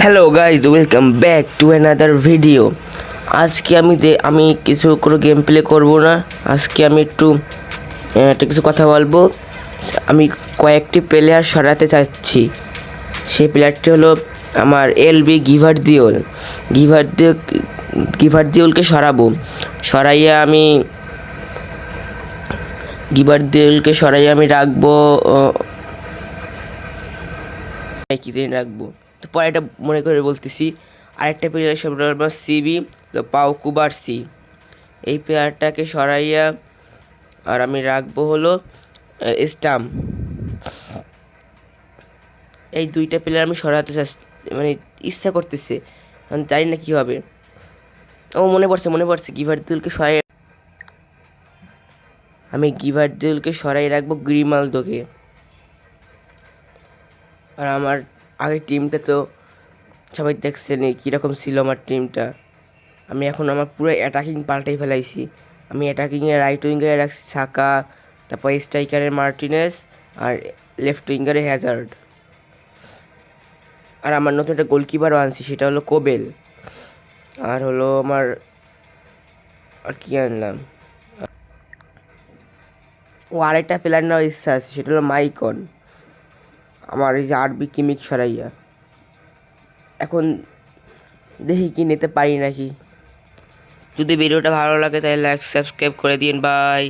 Hello guys welcome back to another video আজকে আমি আমি কিছু কোনো গেম প্লে করব না। আজকে আমি একটু একটা কিছু কথা বলব। আমি কয়েকটি প্লেয়ার সরাতে চাচ্ছি। সেই প্লেয়ারটি হলো আমার এল বি গিভার দিওল। গিভার দিও গিভার দিওলকে সরাবো। সরাইয়া আমি, গিভার দিওলকে সরাইয়া আমি রাখব কি দিন রাখব। তো পরে এটা মনে করে বলতেছি, আরেকটা প্লেয়ার সব আমার সিবি তো পাও কুবার সি এই প্লেয়ারটাকে সরাইয়া, আর আমি রাখব হলো স্টাম। এই দুইটা প্লেয়ার আমি সরাতে মানে ইচ্ছা করতেছে, আমি জানি না কী হবে। ও মনে পড়ছে মনে পড়ছে, গিভার দিলকে সরাই আমি গিভার দিলকে সরাই রাখব গ্রিমালদোকে। আর আমার আগের টিমটা তো সবাই দেখছেন কীরকম ছিল আমার টিমটা আমি এখন আমার পুরো অ্যাটাকিং পাল্টাই ফেলাইছি। আমি অ্যাটাকিংয়ে রাইট উইঙ্গারে রাখছি সাকা তারপর স্ট্রাইকারে মার্টিনেস আর লেফট উইঙ্গারে হ্যাজার্ড আর আমার নতুন একটা গোলকিপারও আনছি, সেটা হলো কোবেল আর হলো আমার আর কী আনলাম? ও আরেকটা প্লেয়ার নেওয়ার ইচ্ছা আছে, সেটা হলো মাইকন আমার এই যে আরবি কিমিক সরাইয়া। এখন দেখি কি নিতে পারি নাকি। যদি ভিডিওটা ভালো লাগে তাহলে লাইক সাবস্ক্রাইব করে দিন বাই